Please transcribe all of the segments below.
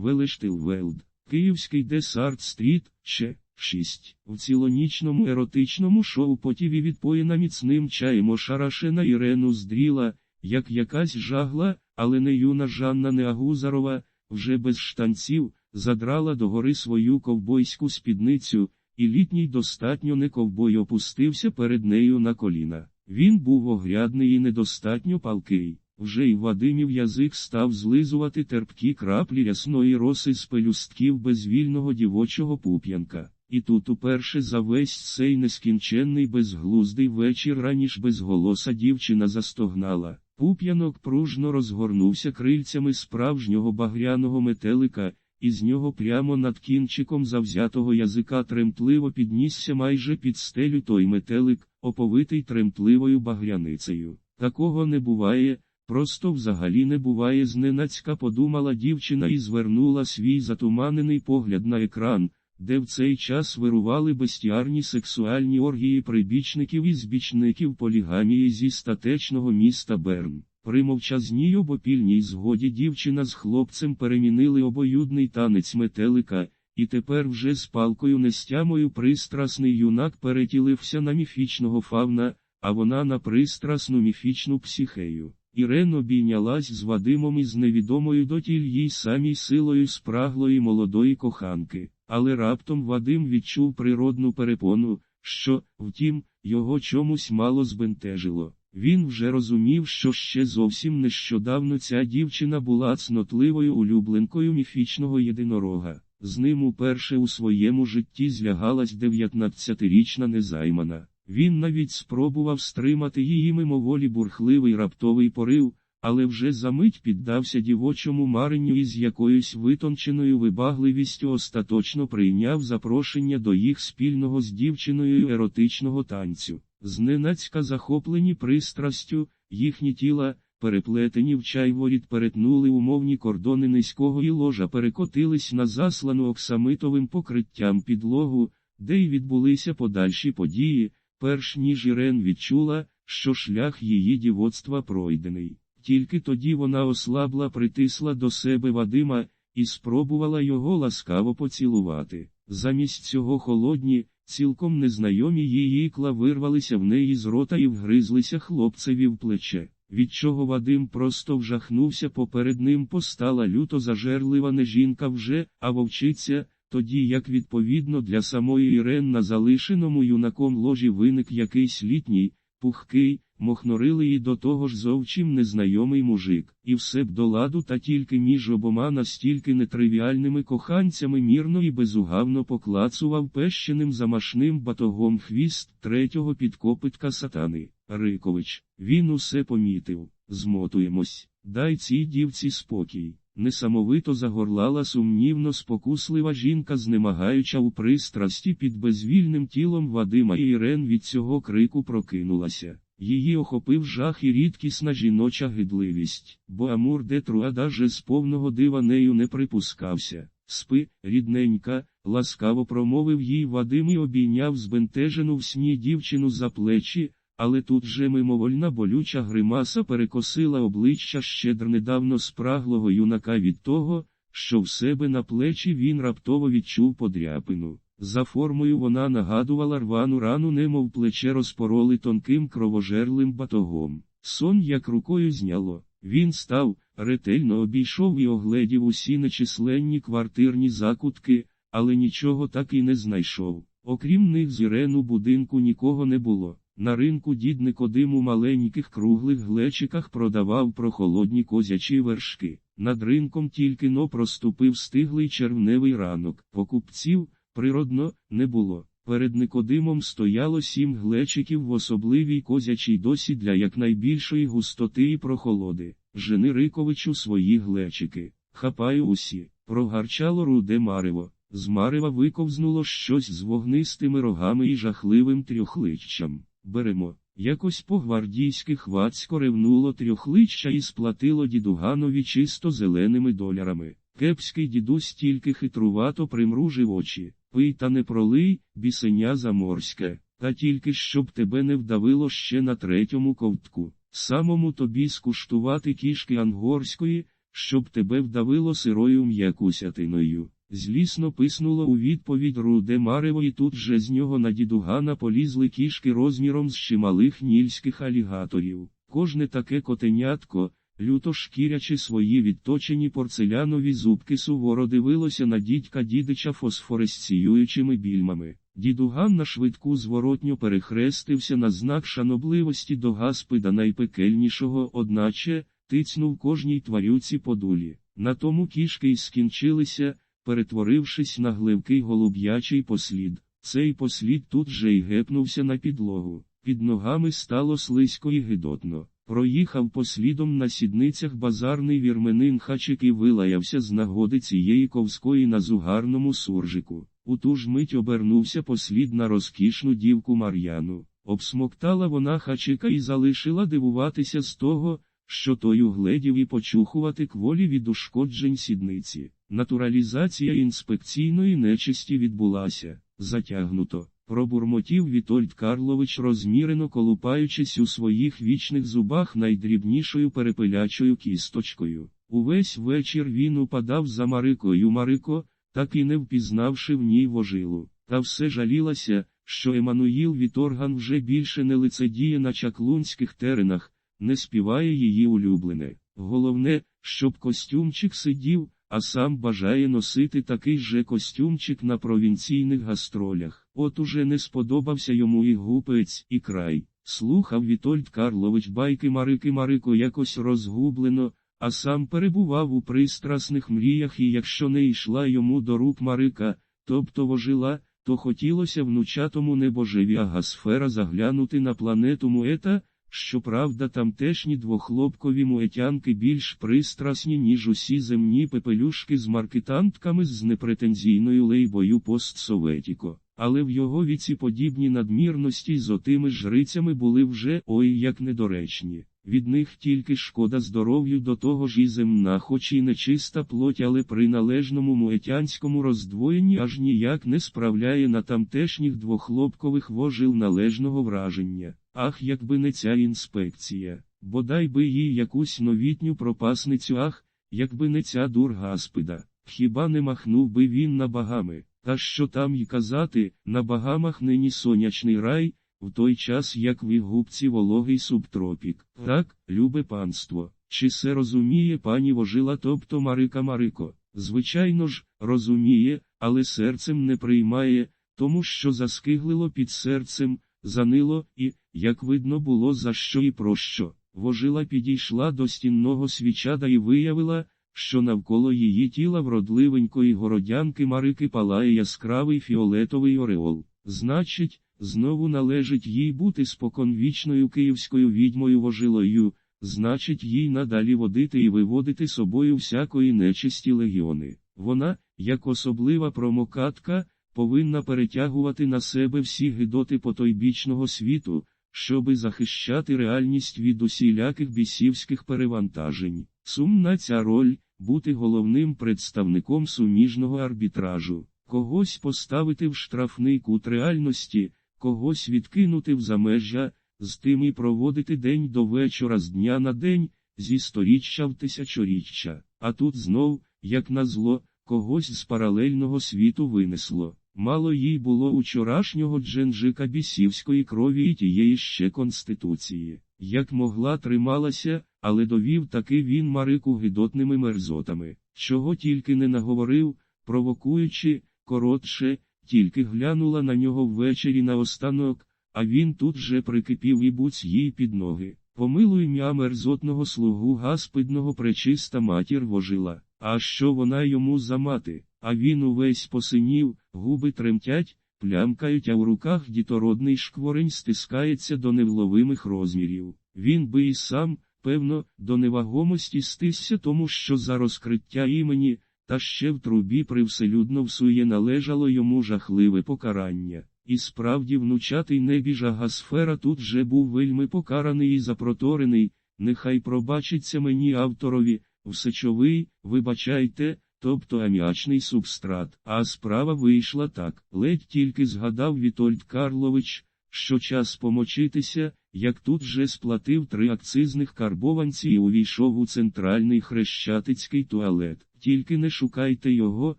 Велештилвелд, Київський Десарт Стріт, ще 6. В цілонічному еротичному шоу потіві відпоїна міцним чаєм ошарашена Ірену здріла, як якась жагла, але не юна Жанна Неагузарова, вже без штанців, задрала догори свою ковбойську спідницю, і літній достатньо не ковбой опустився перед нею на коліна. Він був огрядний і недостатньо палкий. Вже й Вадимів язик став злизувати терпкі краплі рясної роси з пелюстків безвільного дівочого пуп'янка. І тут уперше за весь цей нескінченний безглуздий вечір раніш безголоса дівчина застогнала. Пуп'янок пружно розгорнувся крильцями справжнього багряного метелика, і з нього прямо над кінчиком завзятого язика тремтливо піднісся майже під стелю той метелик, оповитий тремтливою багряницею. Такого не буває. Просто взагалі не буває зненацька подумала дівчина і звернула свій затуманений погляд на екран, де в цей час вирували бестіарні сексуальні оргії прибічників і збічників полігамії зі статечного міста Берн. При мовчазній обопільній згоді дівчина з хлопцем перемінили обоюдний танець метелика, і тепер вже з палкою нестямою пристрасний юнак перетілився на міфічного фавна, а вона на пристрасну міфічну психею. Ірен обійнялась з Вадимом із невідомою дотіль їй самій силою спраглої молодої коханки, але раптом Вадим відчув природну перепону, що, втім, його чомусь мало збентежило. Він вже розумів, що ще зовсім нещодавно ця дівчина була цнотливою улюбленкою міфічного єдинорога. З ним уперше у своєму житті злягалась 19-річна незаймана. Він навіть спробував стримати її мимоволі бурхливий раптовий порив, але вже за мить піддався дівочому маренню і з якоюсь витонченою вибагливістю остаточно прийняв запрошення до їх спільного з дівчиною еротичного танцю. Зненацька захоплені пристрастю, їхні тіла, переплетені в чайворіт перетнули умовні кордони низького і ложа перекотились на заслану оксамитовим покриттям підлогу, де й відбулися подальші події перш ніж Ірен відчула, що шлях її дівоцтва пройдений. Тільки тоді вона ослабла, притисла до себе Вадима і спробувала його ласкаво поцілувати. Замість цього холодні, цілком незнайомі її ікла вирвалися в неї з рота і вгризлися хлопцеві в плече, від чого Вадим просто вжахнувся поперед ним постала люто зажерлива не жінка вже, а вовчиця, тоді як відповідно для самої Ірен на залишеному юнаком ложі виник якийсь літній, пухкий, мохнорилий і до того ж зовсім незнайомий мужик, і все б до ладу та тільки між обома настільки нетривіальними коханцями мірно і безугавно поклацував пещеним замашним батогом хвіст третього підкопитка сатани. Рикович, він усе помітив, змотуємось, дай цій дівці спокій. Несамовито загорлала сумнівно спокуслива жінка, знемагаюча у пристрасті під безвільним тілом Вадима і Ірен від цього крику прокинулася. Її охопив жах і рідкісна жіноча гидливість, бо Амур де Труадаже з повного дива нею не припускався. Спи, рідненька, ласкаво промовив їй Вадим і обійняв збентежену в сні дівчину за плечі, але тут же мимовольна болюча гримаса перекосила обличчя щедр недавно спраглого юнака від того, що в себе на плечі він раптово відчув подряпину. За формою вона нагадувала рвану рану, немов плече розпороли тонким кровожерлим батогом. Сон як рукою зняло. Він став, ретельно обійшов і огледів усі нечисленні квартирні закутки, але нічого так і не знайшов. Окрім них з Ірен будинку нікого не було. На ринку дід Никодим у маленьких круглих глечиках продавав прохолодні козячі вершки. Над ринком тільки но проступив стиглий червневий ранок. Покупців, природно, не було. Перед Никодимом стояло сім глечиків в особливій козячій досі для якнайбільшої густоти і прохолоди. Жени Риковичу свої глечики. Хапаю усі. Прогарчало руде марево. З марева виковзнуло щось з вогнистими рогами і жахливим трьохличчям. Беремо. Якось по-гвардійськи хвацько ревнуло трьохличчя і сплатило дідуганові чисто зеленими долярами. Кепський дідусь тільки хитрувато примружив очі. Пий та не пролий, бісеня заморське, та тільки щоб тебе не вдавило ще на третьому ковтку. Самому тобі скуштувати кішки ангорської, щоб тебе вдавило сирою м'якусятиною. Злісно писнуло у відповідь руде Марево і тут же з нього на дідугана полізли кішки розміром з чималих нільських алігаторів. Кожне таке котенятко, люто шкірячи свої відточені порцелянові зубки суворо дивилося на дідька дідича фосфоресціюючими більмами. Дідуган на швидку зворотньо перехрестився на знак шанобливості до гаспида найпекельнішого, одначе, тицнув кожній тварюці по дулі. На тому кішки й скінчилися, перетворившись на гливкий голуб'ячий послід. Цей послід тут же й гепнувся на підлогу. Під ногами стало слизько і гидотно. Проїхав послідом на сідницях базарний вірменин хачик і вилаявся з нагоди цієї ковської на зугарному суржику. У ту ж мить обернувся послід на розкішну дівку Мар'яну. Обсмоктала вона хачика і залишила дивуватися з того, що той угледів і почухувати кволі від ушкоджень сідниці. Натуралізація інспекційної нечисті відбулася, затягнуто. Пробурмотів Вітольд Карлович розмірено колупаючись у своїх вічних зубах найдрібнішою перепилячою кісточкою. Увесь вечір він упадав за Марикою Марико, так і не впізнавши в ній вожилу. Та все жалілася, що Еммануїл Віторган вже більше не лицедіє на чаклунських теренах, не співає її улюблене. Головне, щоб костюмчик сидів, а сам бажає носити такий же костюмчик на провінційних гастролях. От уже не сподобався йому і гупець, і край. Слухав Вітольд Карлович байки Марики Марико якось розгублено, а сам перебував у пристрасних мріях, і якщо не йшла йому до рук Марика, тобто вожила, то хотілося внучатому небожеві агасфера заглянути на планету Муета, Щоправда, тамтешні двохлопкові муетянки більш пристрасні, ніж усі земні пепелюшки з маркетантками з непретензійною лейбою постсоветіко. Але в його віці подібні надмірності з отими жрицями були вже ой як недоречні. Від них тільки шкода здоров'ю до того ж і земна, хоч і нечиста плоть, але при належному муетянському роздвоєнні аж ніяк не справляє на тамтешніх двохлопкових вожил належного враження. Ах, якби не ця інспекція, бодай би їй якусь новітню пропасницю, ах, якби не ця дургаспида, хіба не махнув би він на багами, та що там й казати, на багамах нині сонячний рай, в той час як в губці вологий субтропік. Так, любе панство, чи се розуміє пані вожила, тобто Марика Марико? Звичайно ж, розуміє, але серцем не приймає, тому що заскиглило під серцем, занило і, як видно було за що і про що. Вожила підійшла до стінного свічада і виявила, що навколо її тіла вродливенької городянки Марики палає яскравий фіолетовий ореол. Значить, знову належить їй бути споконвічною київською відьмою вожилою, значить, їй надалі водити і виводити собою всякої нечисті легіони. Вона, як особлива промокатка, повинна перетягувати на себе всі гидоти потойбічного світу, щоби захищати реальність від усіляких бісівських перевантажень. Сумна ця роль бути головним представником суміжного арбітражу, когось поставити в штрафний кут реальності, когось відкинути в замежжя, з тим і проводити день до вечора з дня на день, зі сторіччя в тисячоріччя, а тут знов, як назло, когось з паралельного світу винесло. Мало їй було учорашнього дженжика бісівської крові і тієї ще конституції, як могла трималася, але довів таки він Марику гидотними мерзотами, чого тільки не наговорив, провокуючи, коротше, тільки глянула на нього ввечері наостанок, а він тут же прикипів і буць їй під ноги. Помилуй м'я мерзотного слугу гаспидного пречиста матір вожила, а що вона йому за мати? А він увесь посинів, губи тремтять, плямкають, а в руках дітородний шкворень стискається до невловимих розмірів. Він би і сам, певно, до невагомості стисся тому, що за розкриття імені, та ще в трубі привселюдно всує належало йому жахливе покарання. І справді внучатий небіжа Гасфера тут же був вельми покараний і запроторений, нехай пробачиться мені авторові, всечовий, вибачайте тобто аміачний субстрат. А справа вийшла так. Ледь тільки згадав Вітольд Карлович, що час помочитися, як тут же сплатив три акцизних карбованці і увійшов у центральний хрещатицький туалет. Тільки не шукайте його,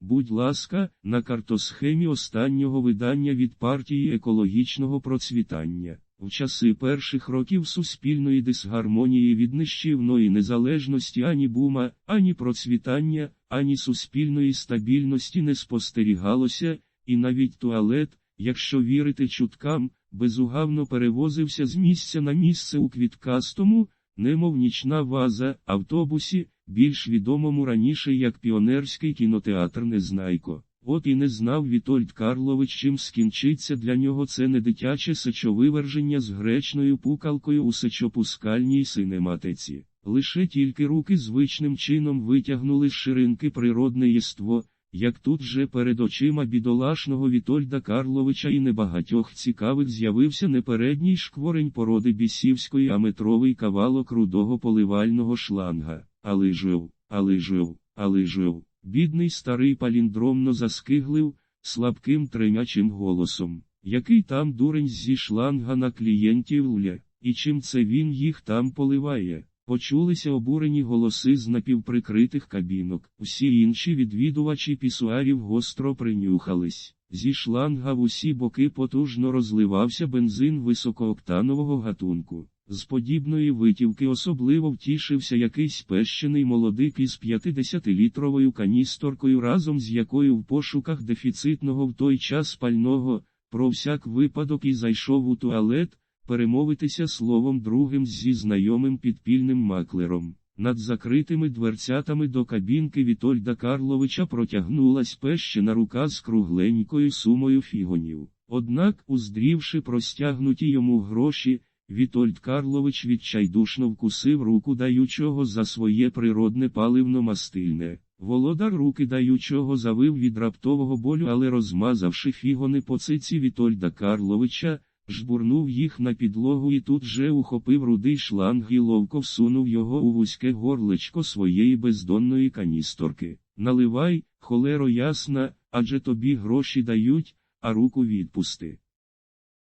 будь ласка, на картосхемі останнього видання від партії екологічного процвітання. В часи перших років суспільної дисгармонії від нищівної незалежності ані бума, ані процвітання, ані суспільної стабільності не спостерігалося, і навіть туалет, якщо вірити чуткам, безугавно перевозився з місця на місце у квіткастому, немов нічна ваза, автобусі, більш відомому раніше як піонерський кінотеатр Незнайко. От і не знав Вітольд Карлович, чим скінчиться для нього це не дитяче сечовиверження з гречною пукалкою у сечопускальній синематиці. Лише тільки руки звичним чином витягнули з ширинки природне єство, як тут же перед очима бідолашного Вітольда Карловича і небагатьох цікавих з'явився не передній шкворень породи бісівської, а метровий кавалок рудого поливального шланга. Але жив, але жив, але жив. Бідний старий паліндромно заскиглив, слабким тремячим голосом. Який там дурень зі шланга на клієнтів ля, і чим це він їх там поливає? Почулися обурені голоси з напівприкритих кабінок. Усі інші відвідувачі пісуарів гостро принюхались. Зі шланга в усі боки потужно розливався бензин високооктанового гатунку. З подібної витівки особливо втішився якийсь пещений молодик із 50-літровою каністоркою, разом з якою в пошуках дефіцитного в той час пального, про всяк випадок і зайшов у туалет, перемовитися словом другим зі знайомим підпільним маклером. Над закритими дверцятами до кабінки Вітольда Карловича протягнулась пещена рука з кругленькою сумою фігонів. Однак, уздрівши простягнуті йому гроші, Вітольд Карлович відчайдушно вкусив руку даючого за своє природне паливно-мастильне. Володар руки даючого завив від раптового болю, але розмазавши фігони по циці Вітольда Карловича, жбурнув їх на підлогу і тут же ухопив рудий шланг і ловко всунув його у вузьке горлечко своєї бездонної каністорки. Наливай, холеро ясна, адже тобі гроші дають, а руку відпусти.